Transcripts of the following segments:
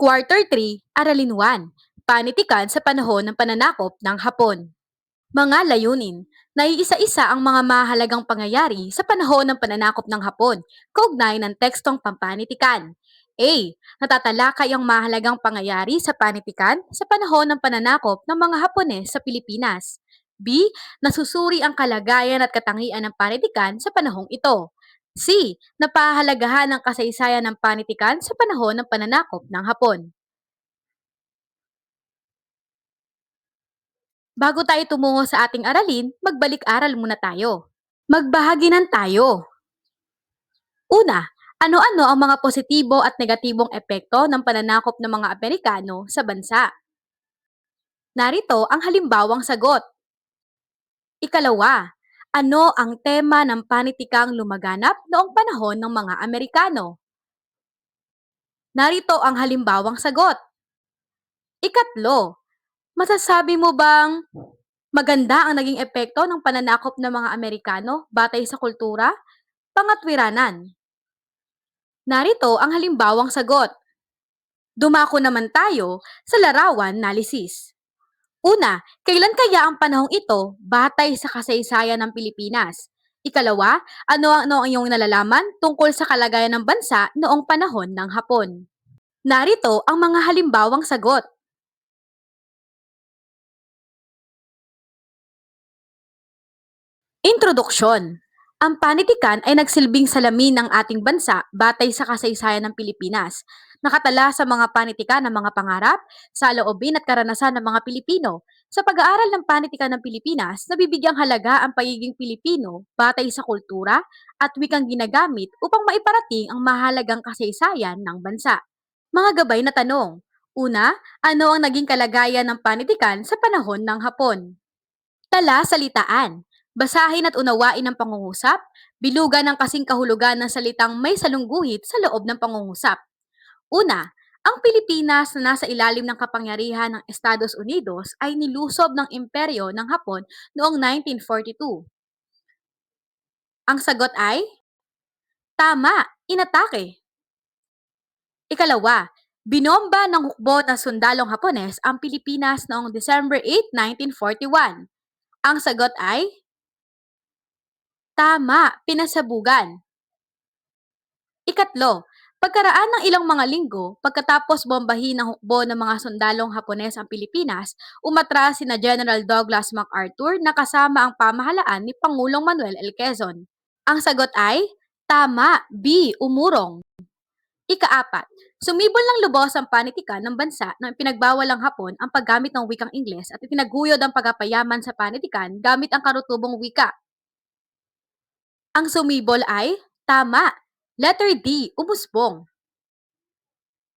Quarter 3, Aralin 1, Panitikan sa panahon ng pananakop ng Hapon. Mga layunin, naiisa-isa ang mga mahalagang pangyayari sa panahon ng pananakop ng Hapon, kaugnay ng tekstong pampanitikan. A. Natatalakay ang mahalagang pangyayari sa panitikan sa panahon ng pananakop ng mga Hapones sa Pilipinas. B. Nasusuri ang kalagayan at katangian ng panitikan sa panahong ito. C. Napahalagahan ang kasaysayan ng panitikan sa panahon ng pananakop ng Hapon. Bago tayo tumungo sa ating aralin, magbalik-aral muna tayo. Magbahaginan tayo. Una, ano-ano ang mga positibo at negatibong epekto ng pananakop ng mga Amerikano sa bansa? Narito ang halimbawang sagot. Ikalawa, ano ang tema ng panitikang lumaganap noong panahon ng mga Amerikano? Narito ang halimbawang sagot. Ikatlo, masasabi mo bang maganda ang naging epekto ng pananakop ng mga Amerikano batay sa kultura? Pangatwiranan. Narito ang halimbawang sagot. Dumako naman tayo sa larawan analysis. Una, kailan kaya ang panahong ito batay sa kasaysayan ng Pilipinas? Ikalawa, ano ang ano iyong nalalaman tungkol sa kalagayan ng bansa noong panahon ng Hapon? Narito ang mga halimbawang sagot. Introduksyon Ang panitikan ay nagsilbing salamin ng ating bansa batay sa kasaysayan ng Pilipinas. Nakatala sa mga panitikan ng mga pangarap, sa loobin at karanasan ng mga Pilipino. Sa pag-aaral ng panitikan ng Pilipinas, nabibigyang halaga ang pagiging Pilipino batay sa kultura at wikang ginagamit upang maiparating ang mahalagang kasaysayan ng bansa. Mga gabay na tanong. Una, ano ang naging kalagayan ng panitikan sa panahon ng Hapon? Tala salitaan. Basahin at unawain ang pangungusap, bilugan ng kasing kahulugan ng salitang may salungguhit sa loob ng pangungusap. Una, ang Pilipinas na nasa ilalim ng kapangyarihan ng Estados Unidos ay nilusob ng imperyo ng Hapon noong 1942. Ang sagot ay tama, inatake. Ikalawa, binomba ng hukbo ng sundalong Hapones ang Pilipinas noong December 8, 1941. Ang sagot ay tama, pinasabugan. Ikatlo, pagkaraan ng ilang mga linggo, pagkatapos bombahin ng hukbo ng mga sundalong Hapones ang Pilipinas, umatras sina General Douglas MacArthur na kasama ang pamahalaan ni Pangulong Manuel L. Quezon. Ang sagot ay tama, B, umurong. Ikaapat, sumibol ng lubos ang panitikan ng bansa nang pinagbawal ang Hapon ang paggamit ng wikang Ingles at itinaguyod ang pagapayaman sa panitikan gamit ang karutubong wika. Ang sumibol ay tama. Letter D, umusbong.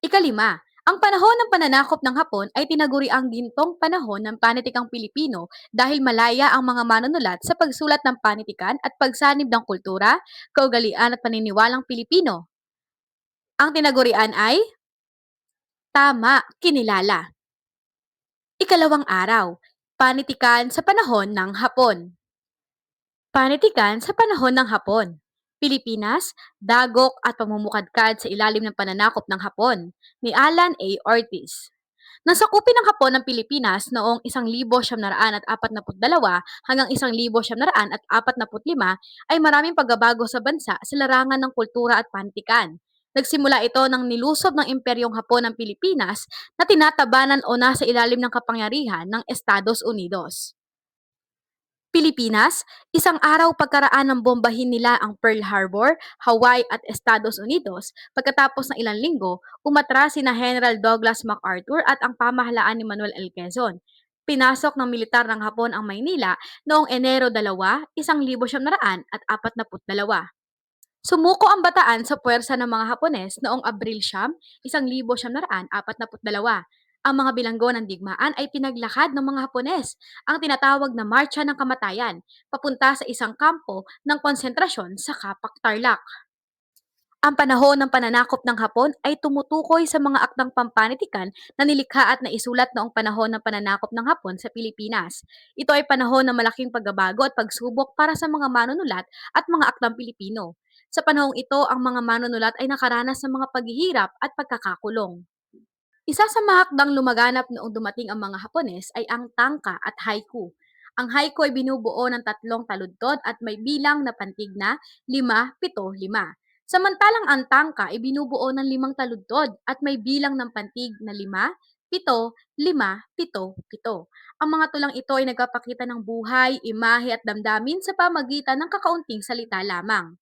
Ikalima, ang panahon ng pananakop ng Hapon ay tinaguri ang gintong panahon ng panitikang Pilipino dahil malaya ang mga manunulat sa pagsulat ng panitikan at pagsanib ng kultura, kaugalian at paniniwalang Pilipino. Ang tinagurian ay tama, kinilala. Ikalawang araw, panitikan sa panahon ng Hapon. Panitikan sa panahon ng Hapon. Pilipinas, dagok at pamumukadkad sa ilalim ng pananakop ng Hapon ni Alan A. Ortiz. Nasakupin ng Hapon ng Pilipinas noong 1942 hanggang 1945 ay maraming pagbabago sa bansa sa larangan ng kultura at panitikan. Nagsimula ito ng nilusob ng Imperyong Hapon ng Pilipinas na tinatabanan o nasa ilalim ng kapangyarihan ng Estados Unidos. Pilipinas, isang araw pagkaraan ng bombahin nila ang Pearl Harbor, Hawaii at Estados Unidos, pagkatapos ng ilang linggo, umatras sina General Douglas MacArthur at ang pamahalaan ni Manuel L. Quezon. Pinasok ng militar ng Hapon ang Maynila noong Enero 2, 1942. Sumuko ang bataan sa puwersa ng mga Hapones noong Abril Siyam, 1942. Ang mga bilanggo ng digmaan ay pinaglakad ng mga Hapones, ang tinatawag na Marcha ng Kamatayan, papunta sa isang kampo ng konsentrasyon sa Kapak Tarlac. Ang panahon ng pananakop ng Hapon ay tumutukoy sa mga akdang pampanitikan na nilikha at naisulat noong panahon ng pananakop ng Hapon sa Pilipinas. Ito ay panahon ng malaking pagbabago at pagsubok para sa mga manunulat at mga akdang Pilipino. Sa panahong ito, ang mga manunulat ay nakaranas ng mga paghihirap at pagkakakulong. Isa sa mga hakdang lumaganap noong dumating ang mga Hapones ay ang tangka at haiku. Ang haiku ay binubuo ng tatlong taludtod at may bilang na pantig na 5, 7, 5. Samantalang ang tangka ay binubuo ng limang taludtod at may bilang ng pantig na 5, 7, 5, 7, 7. Ang mga tulang ito ay nagpapakita ng buhay, imahe at damdamin sa pamagitan ng kakaunting salita lamang.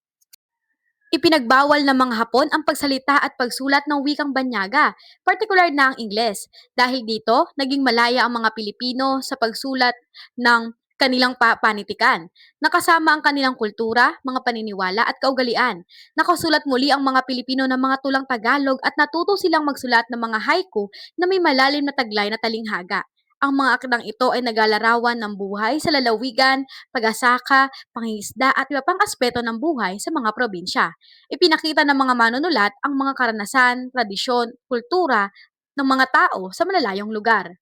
Ipinagbawal ng mga Hapon ang pagsalita at pagsulat ng wikang Banyaga, partikular na ang Ingles. Dahil dito, naging malaya ang mga Pilipino sa pagsulat ng kanilang pa- panitikan. Nakasama ang kanilang kultura, mga paniniwala at kaugalian. Nakasulat muli ang mga Pilipino ng mga tulang Tagalog at natuto silang magsulat ng mga haiku na may malalim na taglay na talinghaga. Ang mga akdang ito ay naglalarawan ng buhay sa lalawigan, pag-asaka, pangingisda at iba pang aspeto ng buhay sa mga probinsya. Ipinakita ng mga manunulat ang mga karanasan, tradisyon, kultura ng mga tao sa malalayong lugar.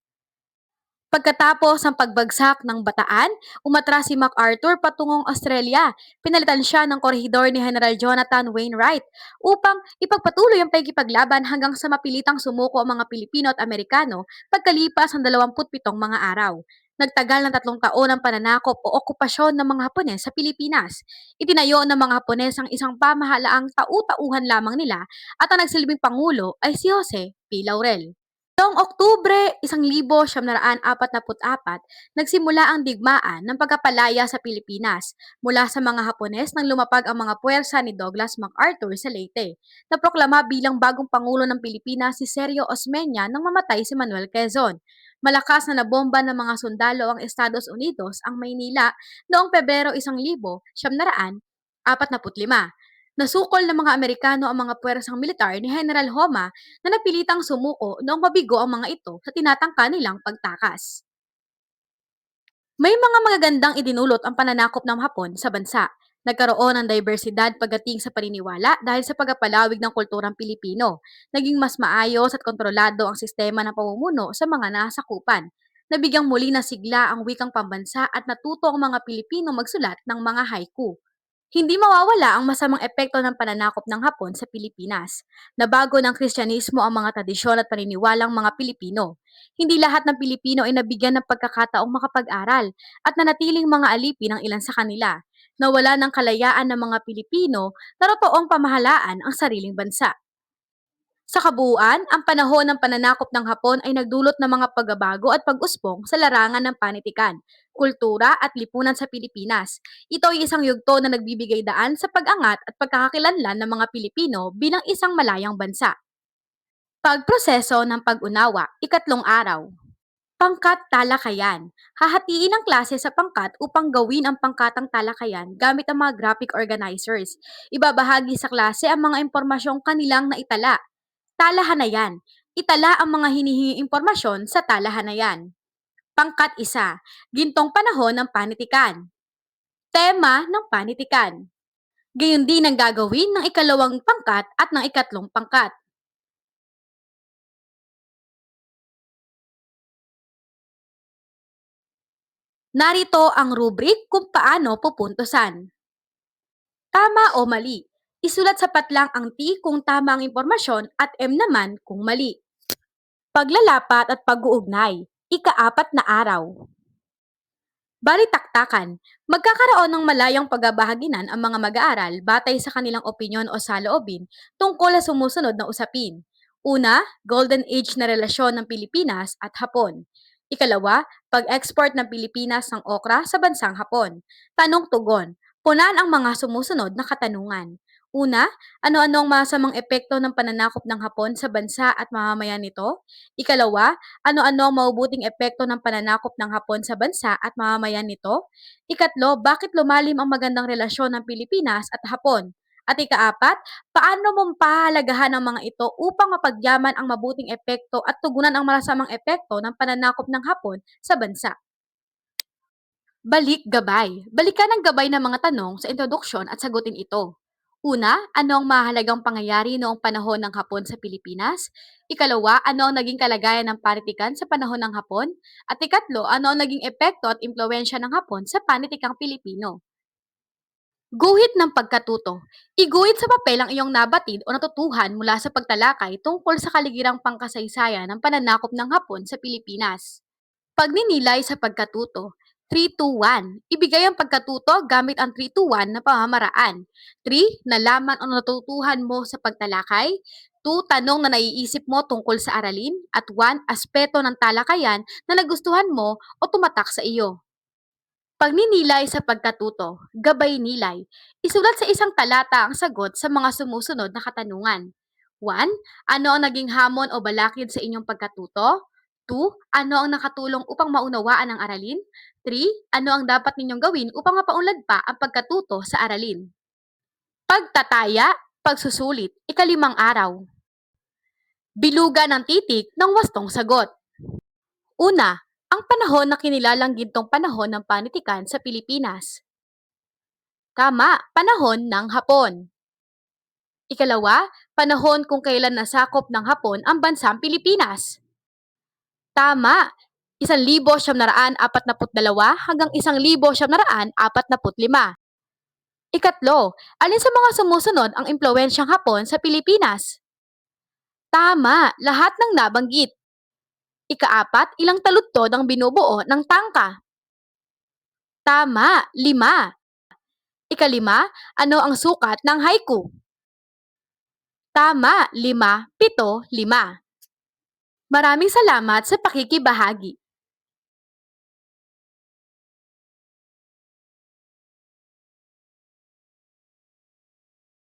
Pagkatapos ng pagbagsak ng Bataan, umatras si MacArthur patungong Australia. Pinalitan siya ng korehidor ni General Jonathan Wainwright upang ipagpatuloy ang pagkipaglaban hanggang sa mapilitang sumuko ang mga Pilipino at Amerikano pagkalipas ng 27 mga araw. Nagtagal ng tatlong taon ang pananakop o okupasyon ng mga Hapones sa Pilipinas. Itinayo ng mga Hapones ang isang pamahalaang tau-tauhan lamang nila at ang nagsilbing pangulo ay si Jose P. Laurel. Noong Oktubre 1944, nagsimula ang digmaan ng pagkapalaya sa Pilipinas mula sa mga Hapones nang lumapag ang mga puwersa ni Douglas MacArthur sa Leyte. Naproklama bilang bagong Pangulo ng Pilipinas si Sergio Osmeña nang mamatay si Manuel Quezon. Malakas na nabomba ng mga sundalo ang Estados Unidos ang Maynila noong Pebrero 1945. Nasukol ng mga Amerikano ang mga puwersang militar ni General Homa na napilitang sumuko noong mabigo ang mga ito sa tinatangka nilang pagtakas. May mga magagandang idinulot ang pananakop ng Hapon sa bansa. Nagkaroon ng diversidad pagdating sa paniniwala dahil sa pagpapalawig ng kulturang Pilipino. Naging mas maayos at kontrolado ang sistema ng pamumuno sa mga nasakupan. Nabigyang muli ng sigla ang wikang pambansa at natuto ang mga Pilipino magsulat ng mga haiku. Hindi mawawala ang masamang epekto ng pananakop ng Hapon sa Pilipinas. Nabago ng Kristyanismo ang mga tradisyon at paniniwalang mga Pilipino. Hindi lahat ng Pilipino ay nabigyan ng pagkakataong makapag-aral at nanatiling mga alipin ang ilan sa kanila. Nawala ng kalayaan ng mga Pilipino na totoong pamahalaan ang sariling bansa. Sa kabuuan, ang panahon ng pananakop ng Hapon ay nagdulot ng mga pagbabago at pag-usbong sa larangan ng panitikan, kultura at lipunan sa Pilipinas. Ito ay isang yugto na nagbibigay daan sa pag-angat at pagkakakilanlan ng mga Pilipino bilang isang malayang bansa. Pagproseso ng pag-unawa, ikatlong araw. Pangkat talakayan. Hahatiin ang klase sa pangkat upang gawin ang pangkatang talakayan gamit ang mga graphic organizers. Ibabahagi sa klase ang mga impormasyong kanilang naitala Talahanayan. Itala ang mga hinihinging impormasyon sa talahanayan. Pangkat isa, gintong panahon ng panitikan. Tema ng panitikan. Gayon din ang gagawin ng ikalawang pangkat at ng ikatlong pangkat. Narito ang rubric kung paano pupuntusan. Tama o mali. Isulat sapat lang ang T kung tama ang impormasyon at M naman kung mali. Paglalapat at pag-uugnay. Ikaapat na araw. Balitaktakan. Magkakaroon ng malayang pagbabahaginan ang mga mag-aaral batay sa kanilang opinyon o saloobin tungkol sa sumusunod na usapin. Una, Golden Age na relasyon ng Pilipinas at Hapon. Ikalawa, pag-export ng Pilipinas ng okra sa bansang Hapon. Tanong-tugon. Punan ang mga sumusunod na katanungan. Una, ano-ano ang masamang epekto ng pananakop ng Hapon sa bansa at mamamayan nito? Ikalawa, ano-ano ang maubuting epekto ng pananakop ng Hapon sa bansa at mamamayan nito? Ikatlo, bakit lumalim ang magandang relasyon ng Pilipinas at Hapon? At ikaapat, paano mo pahalagahan ang mga ito upang mapagyaman ang mabuting epekto at tugunan ang masamang epekto ng pananakop ng Hapon sa bansa? Balik gabay. Balikan ang gabay ng mga tanong sa introduksyon at sagutin ito. Una, ano ang mahalagang pangyayari noong panahon ng Hapon sa Pilipinas? Ikalawa, ano ang naging kalagayan ng panitikan sa panahon ng Hapon? At ikatlo, ano ang naging epekto at impluensya ng Hapon sa panitikang Pilipino? Guhit ng pagkatuto. Iguhit sa papel ang iyong nabatid o natutuhan mula sa pagtalakay tungkol sa kaligirang pangkasaysayan ng pananakop ng Hapon sa Pilipinas. Pagninilay sa pagkatuto. 3-2-1. Ibigay ang pagkatuto gamit ang 3-2-1 na pamamaraan. 3. Nalaman o natutuhan mo sa pagtalakay. 2. Tanong na naiisip mo tungkol sa aralin. At 1. Aspeto ng talakayan na nagustuhan mo o tumatak sa iyo. Pagninilay sa pagkatuto, gabay nilay. Isulat sa isang talata ang sagot sa mga sumusunod na katanungan. 1. Ano ang naging hamon o balakid sa inyong pagkatuto? 2. Ano ang nakatulong upang maunawaan ang aralin? 3. Ano ang dapat ninyong gawin upang mapaunlad pa ang pagkatuto sa aralin? Pagtataya, pagsusulit, ikalimang araw. Biluga ng titik ng wastong sagot. Una, ang panahon na kinilalang gintong panahon ng panitikan sa Pilipinas. Tama, panahon ng Hapon. Ikalawa, panahon kung kailan nasakop ng Hapon ang bansang Pilipinas. Tama, 1,742 hanggang 1,745. Ikatlo, alin sa mga sumusunod ang impluensyang Hapon sa Pilipinas? Tama, lahat ng nabanggit. Ikaapat, ilang taludtod ang binubuo ng tangka? Tama, lima. Ikalima, ano ang sukat ng haiku? Tama, lima, pito, lima. Maraming salamat sa pakikibahagi.